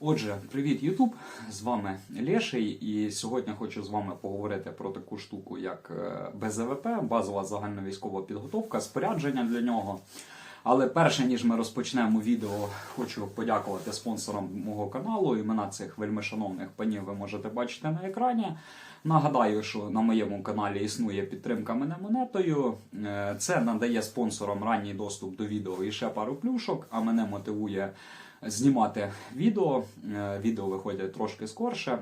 Отже, привіт, Ютуб! З вами Леший, і сьогодні хочу з вами поговорити про таку штуку, як е, БЗВП, базова загальновійськова підготовка, спорядження для нього. Але перше ніж ми розпочнемо відео, хочу подякувати спонсорам мого каналу. Імена цих вельмишановних панів ви можете бачити на екрані. Нагадаю, що на моєму каналі існує підтримка мене монетою. Е, Це надає спонсорам ранній доступ до відео і ще пару плюшок, а мене мотивує знімати відео. Е, Відео виходять трошки скорше.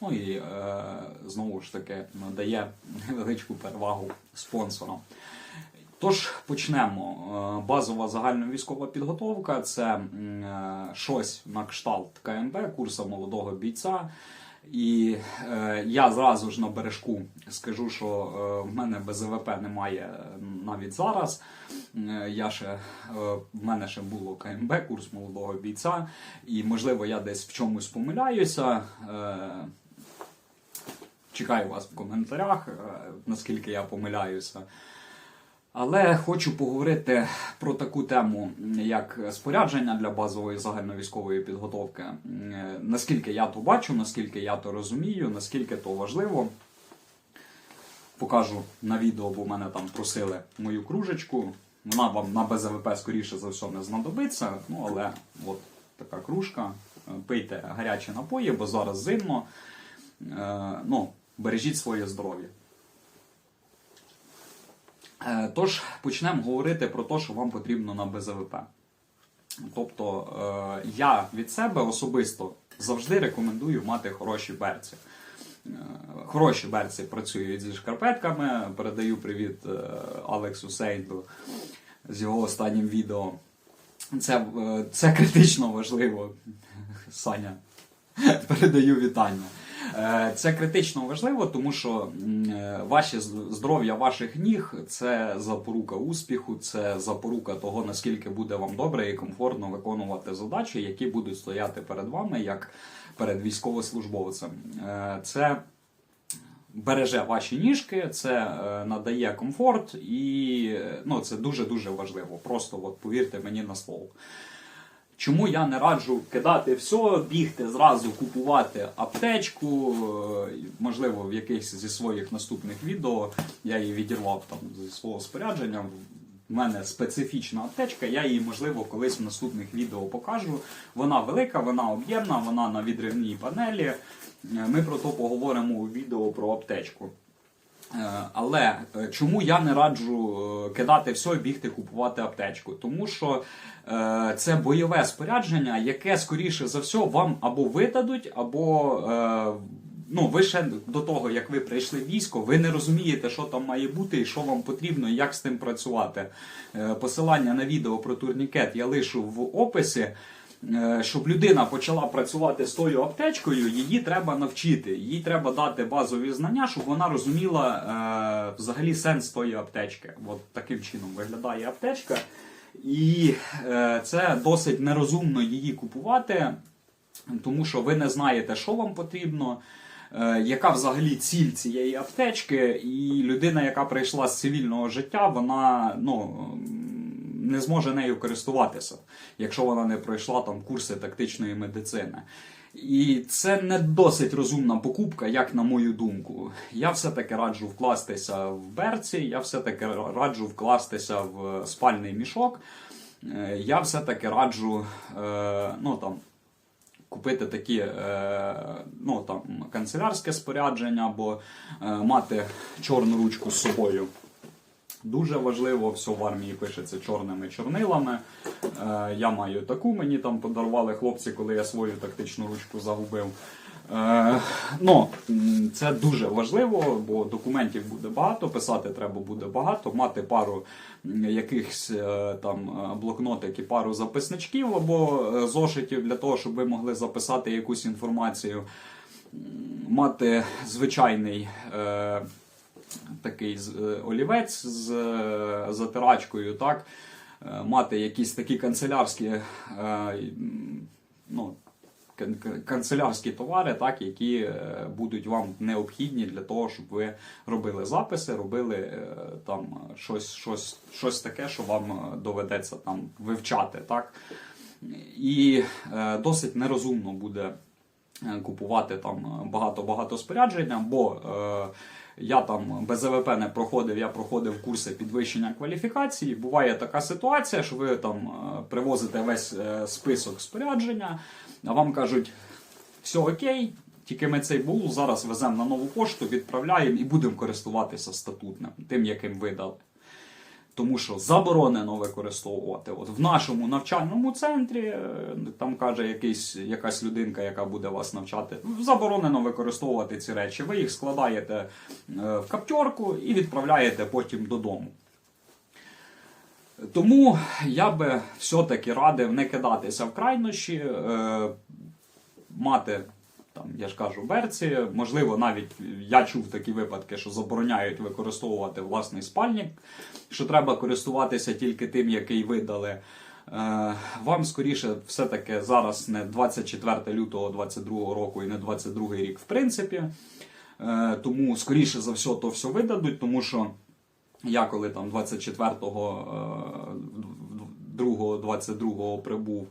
Ну і е, знову ж таки надає невеличку перевагу спонсорам. Тож почнемо. Е, Базова загальновійськова підготовка це щось на кшталт КМБ, курсу молодого бійця. І е, я зразу ж на бережку скажу, що е, в мене без БЗВП немає навіть зараз. Е, я ще, е, в мене ще було КМБ, курс молодого бійця, і можливо я десь в чомусь помиляюся. Е, чекаю вас в коментарях, наскільки я помиляюся. Але хочу поговорити про таку тему, як спорядження для базової загальновійськової підготовки. Наскільки я то бачу, наскільки я то розумію, наскільки то важливо. Покажу на відео, бо мене там просили мою кружечку. Вона вам на БЗВП, скоріше за все, не знадобиться. Ну, але от така кружка. Е, Пийте гарячі напої, бо зараз зимно. Е, Ну, бережіть своє здоров'я. Е, Тож почнемо говорити про те, що вам потрібно на БЗВП. Тобто е, я від себе особисто завжди рекомендую мати хороші берці. Е, Хороші берці працюють зі шкарпетками. Передаю привіт е, Алексу Сейду з його останнім відео. Це, е, це критично важливо. Саня, передаю вітання. Це критично важливо, тому що ваші здоров'я ваших ніг це запорука успіху, це запорука того, наскільки буде вам добре і комфортно виконувати задачі, які будуть стояти перед вами як перед військовослужбовцем. Е, Це береже ваші ніжки, це е, надає комфорт, і е, ну, це дуже дуже важливо. Просто от повірте мені на слово. Чому я не раджу кидати все, бігти зразу купувати аптечку? Можливо, в якихось зі своїх наступних відео я її відірвав там зі свого спорядження. У мене специфічна аптечка, я її, можливо, колись в наступних відео покажу. Вона велика, вона об'ємна, вона на відривній панелі. Е, Ми про то поговоримо у відео про аптечку. Е, Але е, чому я не раджу кидати все і бігти купувати аптечку? Тому що це бойове спорядження, яке скоріше за все вам або видадуть, або ну, ви ще до того, як ви прийшли в військо, ви не розумієте, що там має бути і що вам потрібно, і як з тим працювати. Е, Посилання на відео про турнікет я лишу в описі. Е, Щоб людина почала працювати з тою аптечкою, її треба навчити. Їй треба дати базові знання, щоб вона розуміла е, взагалі сенс тої аптечки. От таким чином виглядає аптечка. І е, це досить нерозумно її купувати, тому що ви не знаєте, що вам потрібно. Е, Яка взагалі ціль цієї аптечки, і людина, яка прийшла з цивільного життя, вона ну, не зможе нею користуватися, якщо вона не пройшла там курси тактичної медицини. І це не досить розумна покупка, як на мою думку. Я все-таки раджу вкластися в берці, я все-таки раджу вкластися в спальний мішок. Е, Я все-таки раджу е, ну, там, купити такі е, ну, там, канцелярське спорядження або е, мати чорну ручку з собою. Дуже важливо, все в армії пишеться чорними чорнилами. Е, я маю таку, мені там подарували хлопці, коли я свою тактичну ручку загубив. Е, ну, це дуже важливо, бо документів буде багато, писати треба буде багато, мати пару якихось е, там е, блокнотик і пару записничків або зошитів для того, щоб ви могли записати якусь інформацію, мати звичайний. Е, такий олівець з затирачкою, так? Мати якісь такі канцелярські, е, ну, канцелярські товари, так, які е, будуть вам необхідні для того, щоб ви робили записи, робили е, там щось, щось, щось таке, що вам е, доведеться там вивчати. Так? І е, досить нерозумно буде купувати там багато-багато спорядження, бо е, я там без АВП не проходив, я проходив курси підвищення кваліфікації. Буває така ситуація, що ви там е, привозите весь е, список спорядження, а вам кажуть, все окей, тільки ми цей бул зараз веземо на нову пошту, відправляємо і будемо користуватися статутним, тим, яким видали. Тому що заборонено використовувати. От в нашому навчальному центрі, е, там каже якийсь, якась людинка, яка буде вас навчати, заборонено використовувати ці речі. Ви їх складаєте е, в каптерку і відправляєте потім додому. Тому я би все-таки радив не кидатися в крайнощі, е, мати, там, я ж кажу, берці. Можливо, навіть я чув такі випадки, що забороняють використовувати власний спальник, що треба користуватися тільки тим, який видали. Е, Вам скоріше все-таки зараз не 24 лютого 22 року і не 22 рік, в принципі. Е, Тому скоріше за все то все видадуть, тому що я коли там 24-го, 22-го прибув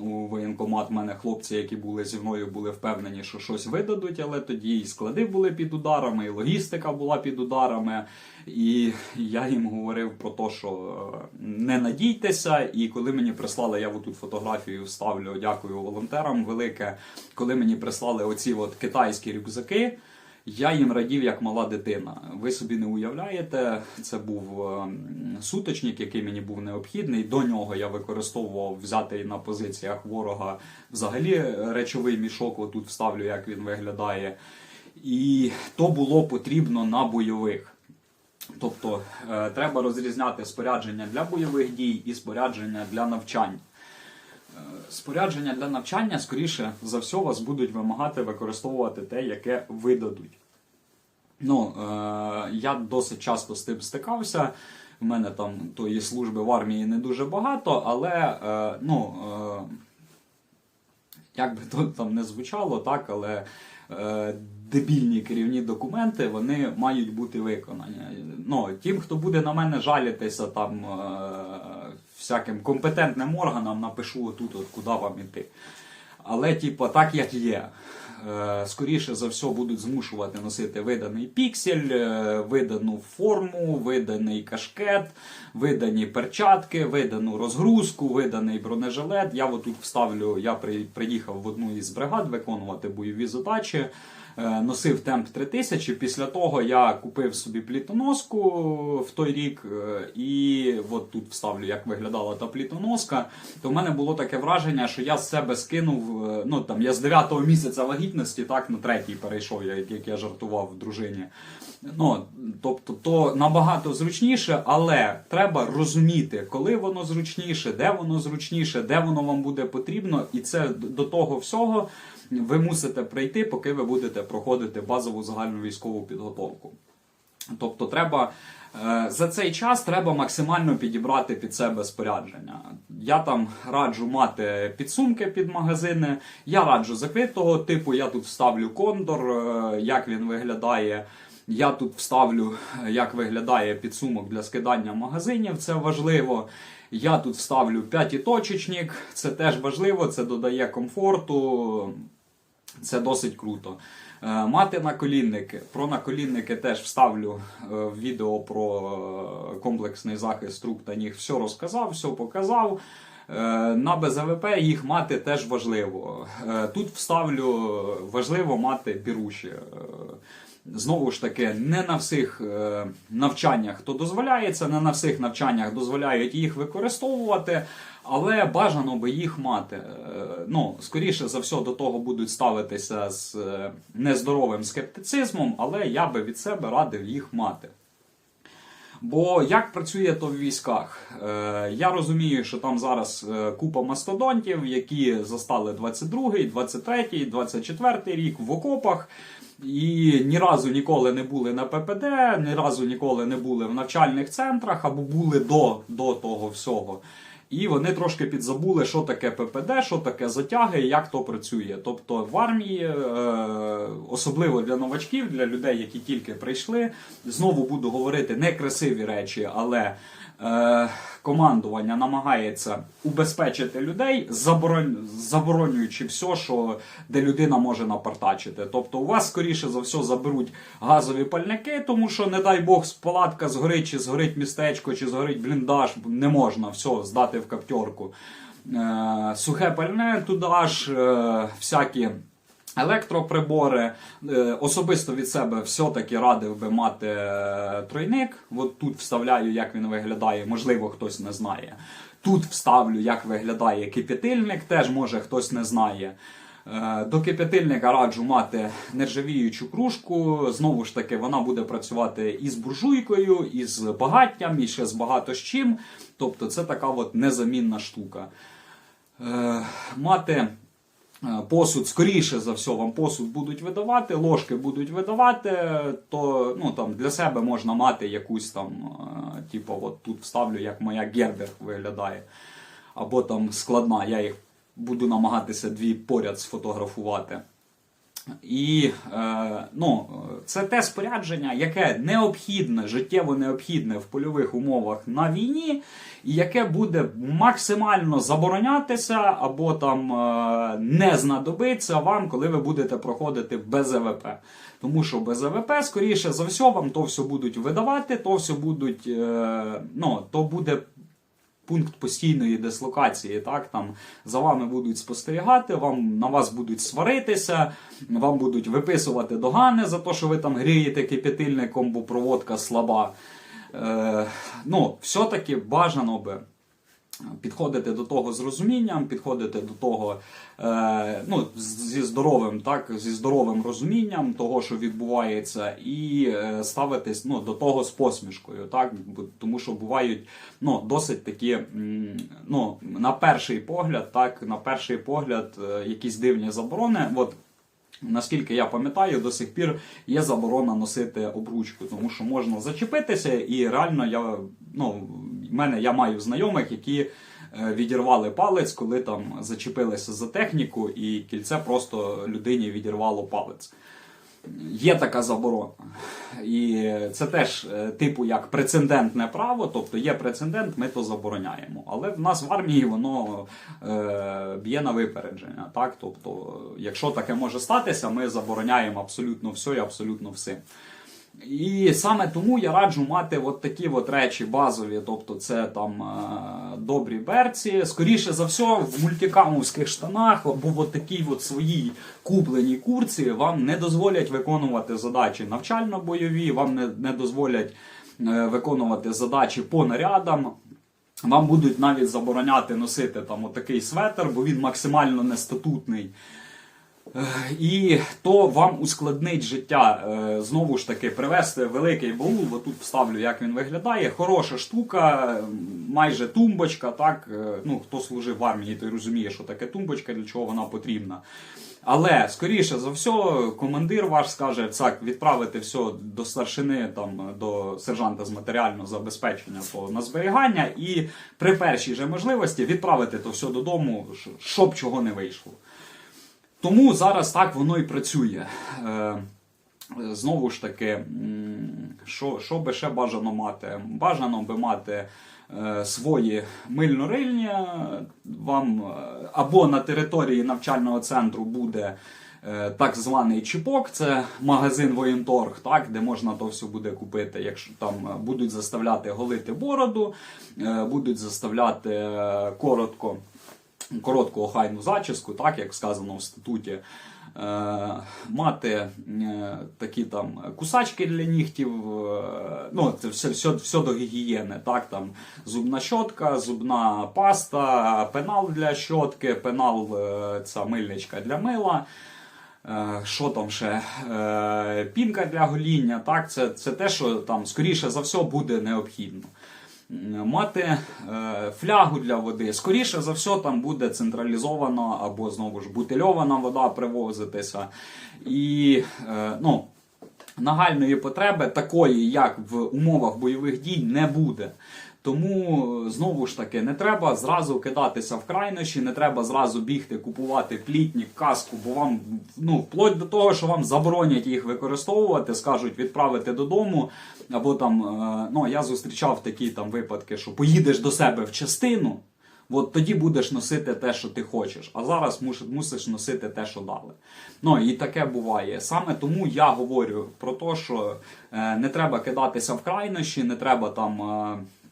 у воєнкомат, мене хлопці, які були зі мною, були впевнені, що щось видадуть, але тоді і склади були під ударами, і логістика була під ударами. І я їм говорив про те, що е, не надійтеся. І коли мені прислали, я отут фотографію вставлю, дякую волонтерам велике. Коли мені прислали оці от китайські рюкзаки. Я їм радів як мала дитина. Ви собі не уявляєте, це був е, суточник, який мені був необхідний. До нього я використовував взятий на позиціях ворога взагалі речовий мішок. Отут вставлю, як він виглядає. І то було потрібно на бойових. Тобто е, треба розрізняти спорядження для бойових дій і спорядження для навчань. Спорядження для навчання, скоріше за все, вас будуть вимагати використовувати те, яке видадуть. Ну, е, я досить часто з тим стикався. В мене там тої служби в армії не дуже багато, але е, ну, е, як би то там не звучало, так, але е, дебільні керівні документи вони мають бути виконані. Ну, тим, хто буде на мене жалітися там е, всяким компетентним органам, напишу отут, от, куди вам іти. Але, типу, так як є. Е, Скоріше за все будуть змушувати носити виданий піксель, е, видану форму, виданий кашкет, видані перчатки, видану розгрузку, виданий бронежилет. Я отут вставлю, я приїхав в одну із бригад виконувати бойові задачі. е, Носив темп 3000. Після того я купив собі плітоноску в той рік, і от тут вставлю, як виглядала та плітоноска. То в мене було таке враження, що я з себе скинув. Ну там я з 9-го місяця вагітності, так на третій перейшов, як, як я жартував дружині. Ну, тобто, то набагато зручніше, але треба розуміти, коли воно зручніше, де воно зручніше, де воно вам буде потрібно, і це до того всього ви мусите прийти, поки ви будете проходити базову загальну військову підготовку. Тобто, треба за цей час треба максимально підібрати під себе спорядження. Я там раджу мати підсумки під магазини. Я раджу закритого типу. Я тут вставлю кондор, е, як він виглядає. Я тут вставлю, е, як виглядає підсумок для скидання магазинів. Це важливо. Я тут вставлю п'ятиточечник, це теж важливо, це додає комфорту. Це досить круто. Е, Мати наколінники. Про наколінники теж вставлю е, в відео про е, комплексний захист рук та ніг. Все розказав, все показав. На БЗВП їх мати теж важливо. Тут вставлю важливо мати біруші. Знову ж таки, не на всіх навчаннях то дозволяється, не на всіх навчаннях дозволяють їх використовувати, але бажано би їх мати. Е, ну, скоріше за все, до того будуть ставитися з е, нездоровим скептицизмом, але я би від себе радив їх мати. Бо як працює то в військах? Е, я розумію, що там зараз купа мастодонтів, які застали 22-й, 23-й, 24-й рік в окопах. І ні разу ніколи не були на ППД, ні разу ніколи не були в навчальних центрах або були до, до того всього. І вони трошки підзабули, що таке ППД, що таке затяги і як то працює. Тобто в армії, е, особливо для новачків, для людей, які тільки прийшли, знову буду говорити не красиві речі, але е, командування намагається убезпечити людей, заборон... заборонюючи все, що де людина може напартачити. Тобто, у вас скоріше за все заберуть газові пальники, тому що, не дай Бог, палатка згорить, чи згорить містечко, чи згорить бліндаж, не можна все здати в каптерку. Е, сухе пальне туди ж, е, всякі. Електроприбори. Е, Особисто від себе все-таки радив би мати е, тройник. От тут вставляю, як він виглядає, можливо, хтось не знає. Тут вставлю, як виглядає кип'ятильник, теж може хтось не знає. Е, До кип'ятильника раджу мати нержавіючу кружку. Знову ж таки, вона буде працювати і з буржуйкою, і з багаттям, і ще з багато з чим. Тобто це така от незамінна штука. Мати посуд, скоріше за все, вам посуд будуть видавати, ложки будуть видавати, то ну, там, для себе можна мати якусь там, е, типу, от тут вставлю, як моя гербер виглядає. Або там складна, я їх буду намагатися дві поряд сфотографувати. І е, ну, це те спорядження, яке необхідне, життєво необхідне в польових умовах на війні, і яке буде максимально заборонятися або там е, не знадобиться вам, коли ви будете проходити без ЕВП. Тому що без ЕВП, скоріше за все, вам то все будуть видавати, то все будуть, е, ну, то буде пункт постійної дислокації. Так там за вами будуть спостерігати, вам на вас будуть сваритися, вам будуть виписувати догани за те, що ви там грієте кипятильником, бо проводка слаба. Е, ну, все-таки бажано би. Підходити до того з розумінням, підходити до того е, ну, зі здоровим, так, зі здоровим розумінням того, що відбувається, і е, ставитись ну, до того з посмішкою, так, тому що бувають ну, досить такі, ну, на перший погляд, так, на перший погляд, е, якісь дивні заборони. От, Наскільки я пам'ятаю, до сих пір є заборона носити обручку, тому що можна зачепитися, і реально я ну, мене я маю знайомих, які е, відірвали палець, коли там зачепилися за техніку, і кільце просто людині відірвало палець. Є така заборона. І це теж е, типу як прецедентне право, тобто є прецедент, ми то забороняємо. Але в нас в армії воно е, б'є на випередження. Так? Тобто, якщо таке може статися, ми забороняємо абсолютно все і абсолютно все. І саме тому я раджу мати от такі от речі базові, тобто це там е, добрі берці. Скоріше за все, в мультикамовських штанах або в такій от своїй купленій курці вам не дозволять виконувати задачі навчально-бойові, вам не, не дозволять е, виконувати задачі по нарядам. Вам будуть навіть забороняти носити там отакий светр, бо він максимально нестатутний. І то вам ускладнить життя. Е, Знову ж таки, привезти великий баул, отут вставлю, як він виглядає. Хороша штука, майже тумбочка. Так, Е, ну хто служив в армії, той розуміє, що таке тумбочка, для чого вона потрібна. Але скоріше за все, командир ваш скаже так, відправити все до старшини, там до сержанта з матеріального забезпечення то на зберігання, і при першій же можливості відправити то все додому, щоб чого не вийшло. Тому зараз так воно і працює. Е, Знову ж таки, що, що би ще бажано мати? Бажано би мати е, свої мильно-рильні. Вам е, або на території навчального центру буде е, так званий чіпок, це магазин воєнторг, так, де можна то все буде купити. Якщо там е, будуть заставляти голити бороду, е, будуть заставляти е, коротко коротку охайну зачіску, так як сказано в статуті. Е, мати е, такі там кусачки для нігтів, е, ну це все, все, все до гігієни, так там зубна щотка, зубна паста, пенал для щотки, пенал ця мильничка для мила. Що там ще? Пінка для гоління, так, це, це те, що там скоріше за все буде необхідно. Мати е, флягу для води. Скоріше за все, там буде централізована або знову ж бутильована вода привозитися. І е, ну, нагальної потреби такої, як в умовах бойових дій, не буде. Тому знову ж таки не треба зразу кидатися в крайнощі, не треба зразу бігти купувати плітник, каску, бо вам ну вплоть до того, що вам заборонять їх використовувати, скажуть відправити додому. Або там е, ну я зустрічав такі там випадки, що поїдеш до себе в частину. От тоді будеш носити те, що ти хочеш, а зараз мусиш носити те, що дали. Ну і таке буває. Саме тому я говорю про те, що е, не треба кидатися в крайнощі, не треба там.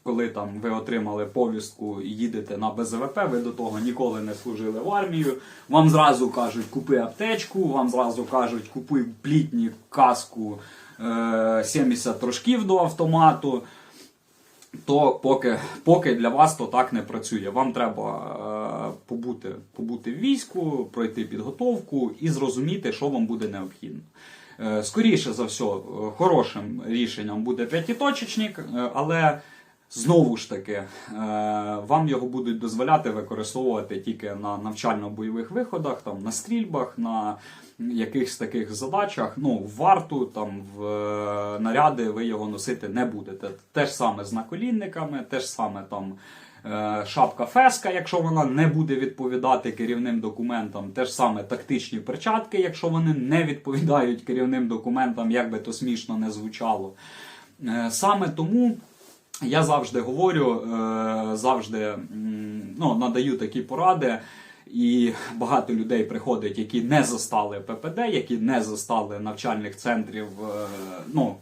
Е, коли там ви отримали повістку і їдете на БЗВП, ви до того ніколи не служили в армію. Вам зразу кажуть, купи аптечку, вам зразу кажуть, купи плітні каску е, 70 трошків до автомату то поки, поки для вас то так не працює. Вам треба е, побути, побути в війську, пройти підготовку і зрозуміти, що вам буде необхідно. Е, скоріше за все, е, хорошим рішенням буде п'ятиточечник, е, але знову ж таки, е, вам його будуть дозволяти використовувати тільки на навчально-бойових виходах, там, на стрільбах, на якихось таких задачах. Ну, в варту, там, в е, наряди ви його носити не будете. Те ж саме з наколінниками, те ж саме там. е, Шапка феска, якщо вона не буде відповідати керівним документам, те ж саме тактичні перчатки, якщо вони не відповідають керівним документам, як би то смішно не звучало. Саме тому я завжди говорю, е, завжди ну, надаю такі поради. І багато людей приходить, які не застали ППД, які не застали навчальних центрів е, ну,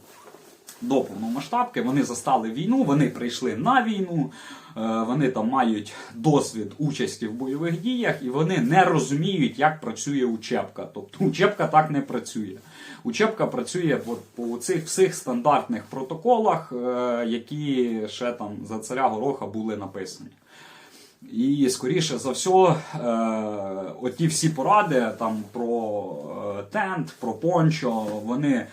до повномасштабки. Вони застали війну, вони прийшли на війну, вони там мають досвід участі в бойових діях, і вони не розуміють, як працює учебка. Тобто учебка так не працює. Учебка працює по цих всіх стандартних протоколах, е, які ще там за царя Гороха були написані. І скоріше за все, е, оті всі поради там про е, тент, про пончо, вони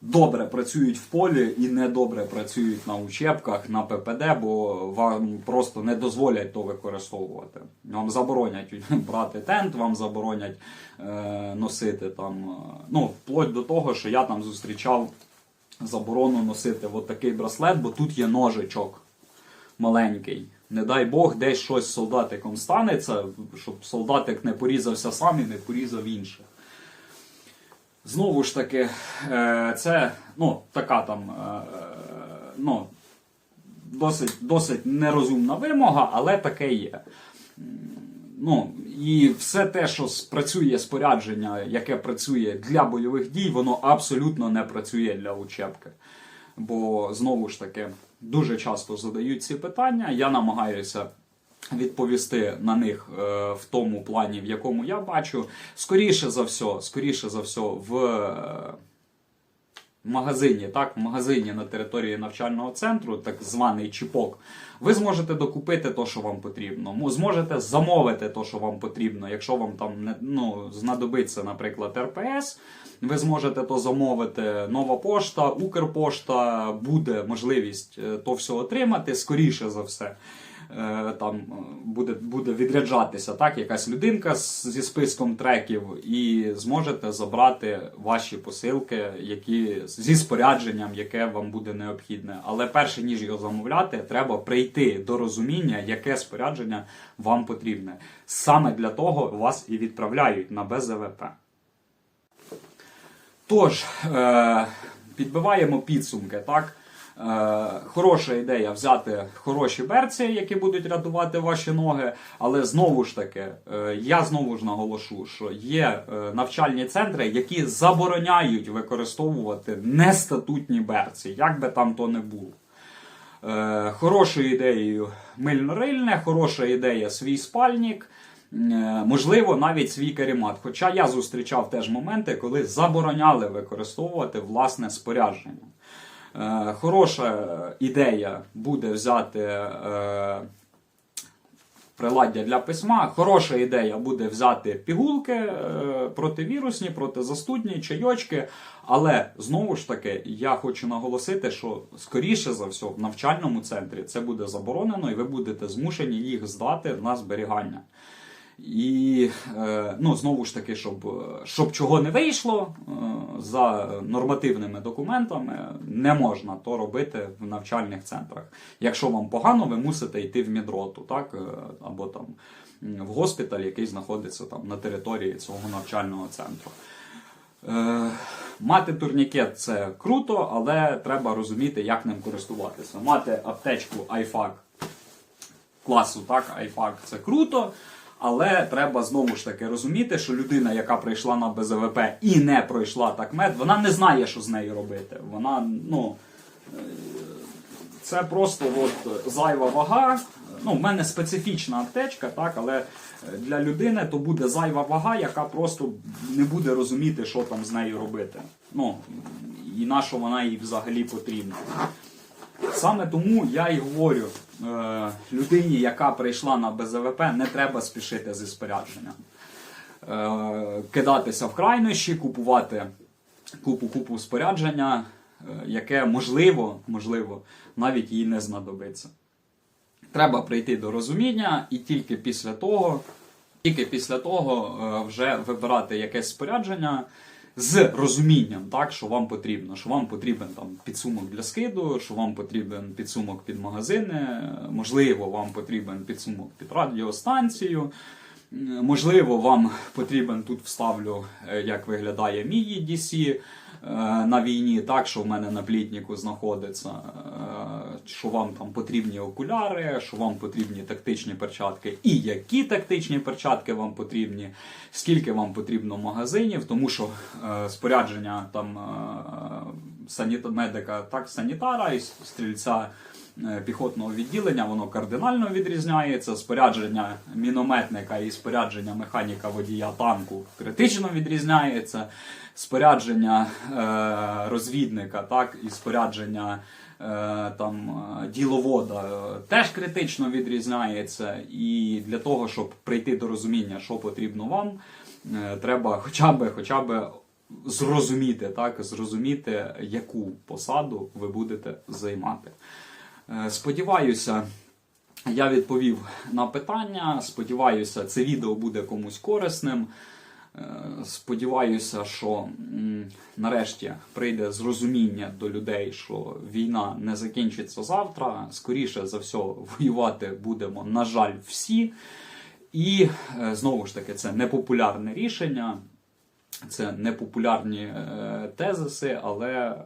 добре працюють в полі і не добре працюють на учебках, на ППД, бо вам просто не дозволять то використовувати. Вам заборонять брати тент, вам заборонять е, носити там, е, ну, вплоть до того, що я там зустрічав заборону носити от такий браслет, бо тут є ножичок маленький. Не дай Бог, десь щось солдатиком станеться, щоб солдатик не порізався сам і не порізав інших. Знову ж таки, е, це ну, така там е, ну, досить, досить нерозумна вимога, але таке є. Ну, і все те, що спрацює спорядження, яке працює для бойових дій, воно абсолютно не працює для учебки. Бо знову ж таки дуже часто задають ці питання. Я намагаюся відповісти на них е, в тому плані, в якому я бачу. Скоріше за все, скоріше за все, в е, магазині, так, в магазині на території навчального центру, так званий чіпок, ви зможете докупити те, що вам потрібно. Зможете замовити те, що вам потрібно. Якщо вам там не ну, знадобиться, наприклад, РПС, ви зможете то замовити. Нова пошта, Укрпошта, буде можливість е, то все отримати, скоріше за все. Е, Там е, буде, буде відряджатися так, якась людинка зі списком треків, і зможете забрати ваші посилки, які зі спорядженням, яке вам буде необхідне. Але перше ніж його замовляти, треба прийти до розуміння, яке спорядження вам потрібне. Саме для того вас і відправляють на БЗВП. Тож, е, підбиваємо підсумки, так? Е, хороша ідея взяти хороші берці, які будуть рятувати ваші ноги. Але знову ж таки, е, я знову ж наголошу, що є е, навчальні центри, які забороняють використовувати нестатутні берці, як би там то не було. Хорошою ідеєю мильно-рильне, хороша ідея свій спальник, можливо, навіть свій каремат. Хоча я зустрічав теж моменти, коли забороняли використовувати власне спорядження. Е, хороша ідея буде взяти е, приладдя для письма. Хороша ідея буде взяти пігулки е, противірусні, протизастудні, чайочки. Але знову ж таки, я хочу наголосити, що скоріше за все в навчальному центрі це буде заборонено, і ви будете змушені їх здати на зберігання. І е, ну, знову ж таки, щоб, щоб чого не вийшло, е, за нормативними документами не можна то робити в навчальних центрах. Якщо вам погано, ви мусите йти в мідроту, так? е, або там в госпіталь, який знаходиться там на території цього навчального центру. Мати турнікет це круто, але треба розуміти, як ним користуватися. Мати аптечку iFAC класу, так, iFAC це круто. Але треба знову ж таки розуміти, що людина, яка прийшла на БЗВП і не пройшла такмет, вона не знає, що з нею робити. Вона, ну, е, це просто от зайва вага. Ну, в мене специфічна аптечка, так, але е, для людини то буде зайва вага, яка просто не буде розуміти, що там з нею робити. Ну, і на що вона їй взагалі потрібна. Саме тому я і говорю е, людині, яка прийшла на БЗВП, не треба спішити зі спорядженням. Е, кидатися в крайнощі, купувати купу-купу спорядження, е, яке можливо, можливо, навіть їй не знадобиться. Треба прийти до розуміння і тільки після того, тільки після того е, вже вибирати якесь спорядження з розумінням, так, що вам потрібно. Що вам потрібен там підсумок для скиду, що вам потрібен підсумок під магазини, можливо, вам потрібен підсумок під радіостанцію. Можливо, вам потрібен тут вставлю, е, як виглядає мій EDC на війні, так що в мене на плітніку знаходиться, е, що вам там потрібні окуляри, що вам потрібні тактичні перчатки, і які тактичні перчатки вам потрібні, скільки вам потрібно магазинів, тому що е, спорядження там е, саніта- медика, так, санітара і стрільця е, піхотного відділення, воно кардинально відрізняється. Спорядження мінометника і спорядження механіка водія танку критично відрізняється. Спорядження е, розвідника, так, і спорядження е, там, е, діловода е, теж критично відрізняється. І для того, щоб прийти до розуміння, що потрібно вам, е, треба хоча б, хоча б зрозуміти, так, зрозуміти, яку посаду ви будете займати. Е, Сподіваюся, я відповів на питання. Сподіваюся, це відео буде комусь корисним. Е, Сподіваюся, що нарешті прийде зрозуміння до людей, що війна не закінчиться завтра. Скоріше за все, воювати будемо, на жаль, всі. І е, знову ж таки, це непопулярне рішення. Це непопулярні тезиси, але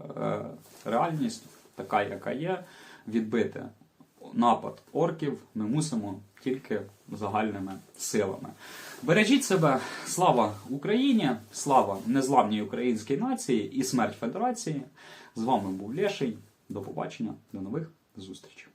реальність така, яка є, відбити напад орків ми мусимо тільки загальними силами. Бережіть себе, слава Україні, слава незламній українській нації і смерть Федерації. З вами був Лєший. До побачення, до нових зустрічей.